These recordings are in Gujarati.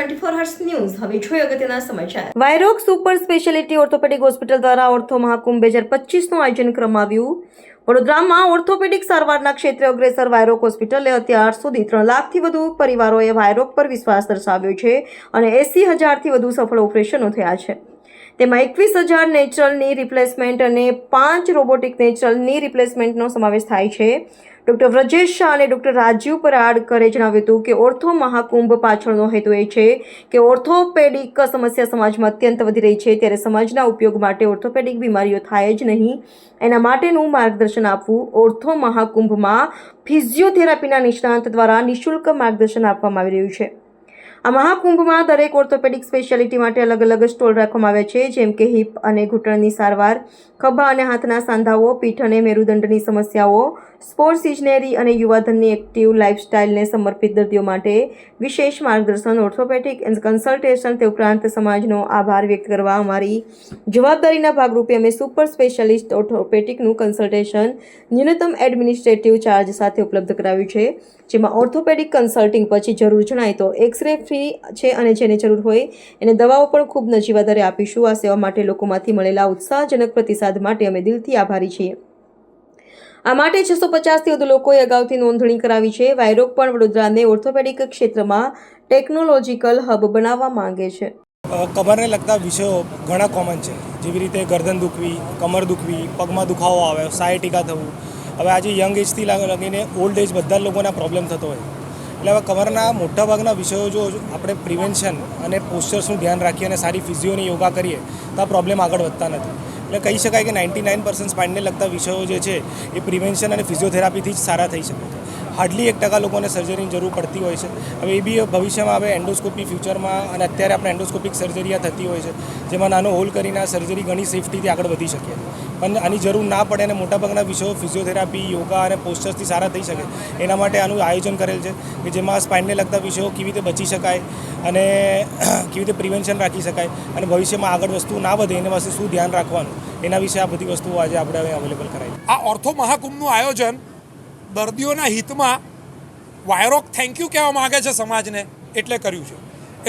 ટ્વેન્ટી ફોર હર્સ હવે જોઈએ અગત્યના સમાચાર. Vairoc super speciality orthopedic hospital દ્વારા ઓર્થો મહાકુંભ બે હજાર પચીસનું આયોજન કરવામાં આવ્યું. વડોદરામાં ઓર્થોપેડિક સારવારના ક્ષેત્રે અગ્રેસર વાયરોક હોસ્પિટલે અત્યાર સુધી ત્રણ લાખથી વધુ પરિવારોએ વાયરોક પર વિશ્વાસ દર્શાવ્યો છે અને એસી હજારથી વધુ સફળ ઓપરેશનો થયા છે. તેમાં એકવીસ હજાર નેચરલની રિપ્લેસમેન્ટ અને પાંચ રોબોટિક નેચરલની રિપ્લેસમેન્ટનો સમાવેશ થાય છે. ડૉક્ટર વ્રજેશ શાહ અને ડૉક્ટર રાજીવ પરાડકરે જણાવ્યું હતું કે ઓર્થો મહાકુંભ પાછળનો હેતુ એ છે કે ઓર્થોપેડિક સમસ્યા સમાજમાં અત્યંત વધી રહી છે ત્યારે સમાજના ઉપયોગ માટે ઓર્થોપેડિક બીમારીઓ થાય જ નહીં. એના માટેનું માર્ગદર્શન આપવું ઓર્થો મહાકુંભમાં ફિઝિયોથેરાપીના નિષ્ણાંત દ્વારા નિઃશુલ્ક માર્ગદર્શન આપવામાં આવી રહ્યું છે. આ મહાકુંભમાં દરેક ઓર્થોપેડિક સ્પેશિયાલિટી માટે અલગ અલગ સ્ટોલ રાખવામાં આવ્યા છે, જેમ કે હિપ અને ઘૂંટણની સારવાર, ખભા અને હાથના સાંધાઓ, પીઠ અને મેરુદંડની સમસ્યાઓ સ્પોર્ટ્સ ઇજનેરી અને યુવાધનની એક્ટિવ લાઇફસ્ટાઇલને સમર્પિત દર્દીઓ માટે વિશેષ માર્ગદર્શન ઓર્થોપેડિક કન્સલ્ટેશન તે ઉપરાંત સમાજનો આભાર વ્યક્ત કરવા અમારી જવાબદારીના ભાગરૂપે અમે સુપર સ્પેશિયાલિસ્ટ ઓર્થોપેડિકનું કન્સલ્ટેશન ન્યૂનતમ એડમિનિસ્ટ્રેટિવ ચાર્જ સાથે ઉપલબ્ધ કરાવ્યું છે, જેમાં ઓર્થોપેડિક કન્સલ્ટિંગ પછી જરૂર જણાય તો એક્સરે ફ્રી છે અને જેને જરૂર હોય એને દવાઓ પણ ખૂબ નજીવા દરે આપીશું. આ સેવા માટે લોકોમાંથી મળેલા ઉત્સાહજનક પ્રતિસાદ માટે અમે દિલથી આભારી છીએ. આ માટે છસો પચાસથી વધુ લોકોએ અગાઉથી નોંધણી કરાવી છે. વાયરોગ પણ વડોદરાને ઓર્થોપેડિક ક્ષેત્રમાં ટેકનોલોજીકલ હબ બનાવવા માંગે છે. કમરને લગતા વિષયો ઘણા કોમન છે. જેવી રીતે ગરદન દુખવી, કમર દુખવી, પગમાં દુખાવો આવે, સાયટિકા થવું. હવે આજે યંગ એજથી લગીને ઓલ્ડ એજ બધા લોકોના પ્રોબ્લેમ થતો હોય. એટલે હવે કમરના મોટાભાગના વિષયો જો આપણે પ્રિવેન્શન અને પોસ્ચર્સનું ધ્યાન રાખીએ અને સારી ફિઝિયોની યોગા કરીએ, તો આ પ્રોબ્લેમ આગળ વધતા નથી. એટલે કહી શકાય કે નાઇન્ટી નાઇન પર્સન્ટ સ્પાઇનને લગતા વિષયો જે છે, એ પ્રિવેન્શન અને ફિઝિયોથેરાપીથી જ સારા થઈ શકે છે. હાર્ડલી એક ટકા લોકોને સર્જરીની જરૂર પડતી હોય છે. હવે એ બી ભવિષ્યમાં હવે એન્ડોસ્કોપી ફ્યુચરમાં અને અત્યારે આપણે એન્ડોસ્કોપિક સર્જરી થતી હોય છે, જેમાં નાનો હોલ કરીને આ સર્જરી ઘણી સેફટીથી આગળ વધી શકીએ પણ આની જરૂર ના પડે અને મોટાભાગના વિષયો ફિઝિયોથેરાપી, યોગા અને પોસ્ટર્સથી સારા થઈ શકે. એના માટે આનું આયોજન કરેલ છે કે જેમાં સ્પાઇનને લગતા વિષયો કેવી રીતે બચી શકાય અને કેવી રીતે પ્રિવેન્શન રાખી શકાય અને ભવિષ્યમાં આગળ વસ્તુ ના વધે એના પાસે શું ધ્યાન રાખવાનું, એના વિશે આ બધી વસ્તુઓ આજે આપણે હવે અવેલેબલ કરાવી આ ઓર્થો મહાકુંભનું આયોજન દર્દીઓના હિતમાં વાયરોક થેન્ક યુ કહેવા માગે છે સમાજને એટલે કર્યું છે.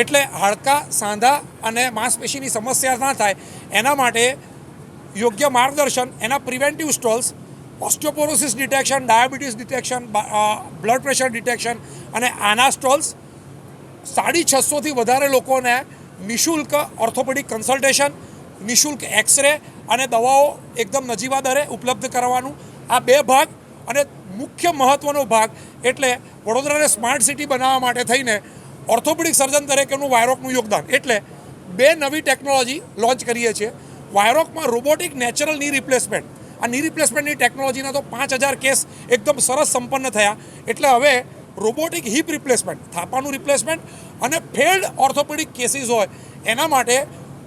એટલે હાડકા, સાંધા અને માંસપેશીની સમસ્યા ના થાય એના માટે યોગ્ય માર્ગદર્શન, એના preventive stalls osteoporosis detection diabetes detection blood pressure detection અને આના સ્ટોલ્સ સાડી છસોથી વધારે લોકોને નિઃશુલ્ક ઓર્થોપેડિક કન્સલ્ટેશન નિઃશુલ્ક એક્સરે અને દવાઓ એકદમ નજીવા દરે ઉપલબ્ધ કરવાનું. આ બે ભાગ અને મુખ્ય મહત્ત્વનો ભાગ એટલે વડોદરાને સ્માર્ટ સિટી બનાવવા માટે થઈને ઓર્થોપેડિક સર્જન તરીકેનું વાયરોકનું યોગદાન. એટલે બે નવી ટેકનોલોજી લોન્ચ કરીએ છીએ. વાયરોકમાં રોબોટિક નેચરલની રિપ્લેસમેન્ટ આ ની રિપ્લેસમેન્ટની ટેકનોલોજીના તો પાંચ હજાર કેસ એકદમ સરસ સંપન્ન થયા. એટલે હવે રોબોટિક હિપ રિપ્લેસમેન્ટ થાપાનું રિપ્લેસમેન્ટ અને ફેલ્ડ ઓર્થોપેડિક કેસીસ હોય, એના માટે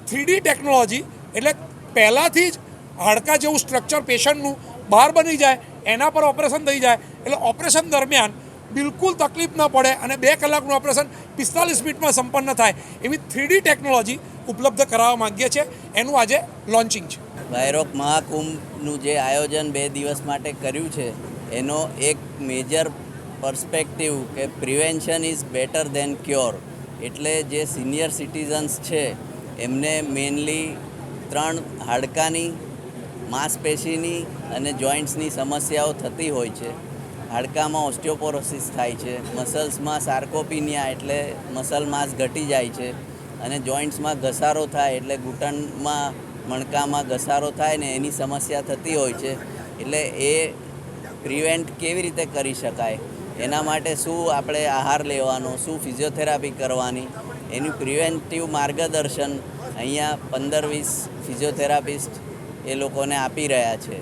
થ્રીડી ટેકનોલોજી એટલે પહેલાંથી જ હાડકા જેવું સ્ટ્રક્ચર પેશન્ટનું બહાર બની જાય, એના પર ઓપરેશન થઈ જાય. એટલે ઓપરેશન દરમિયાન બિલકુલ તકલીફ ન પડે અને બે કલાકનું ઓપરેશન પિસ્તાલીસ મિનિટમાં સંપન્ન થાય એવી થ્રીડી ટેકનોલોજી ઉપલબ્ધ કરાવવા માંગીએ છીએ. એનું આજે લોન્ચિંગ છે. વાયરોક મહાકુંભનું જે આયોજન બે દિવસ માટે કર્યું છે, એનો એક મેજર પર્સપેક્ટિવ કે prevention is better than cure એટલે જે સિનિયર સિટીઝન્સ છે, એમને મેઇનલી ત્રણ હાડકાની, માંસપેશીની અને જોઈન્ટ્સની સમસ્યાઓ થતી હોય છે. હાડકામાં ઓસ્ટિયોપોરોસિસ થાય છે, મસલ્સમાં સાર્કોપિનિયા એટલે મસલ માસ ઘટી જાય છે અને જોઈન્ટ્સમાં ઘસારો થાય એટલે ઘૂંટણમાં, મણકામાં ઘસારો થાય ને એની સમસ્યા થતી હોય છે. એટલે એ પ્રિવેન્ટ કેવી રીતે કરી શકાય? એના માટે શું આપણે આહાર લેવાનો, શું ફિઝિયોથેરાપી કરવાની? એનું પ્રિવેન્ટિવ માર્ગદર્શન અહીંયા પંદર વીસ ફિઝિયોથેરાપિસ્ટ એ લોકોને આપી રહ્યા છે.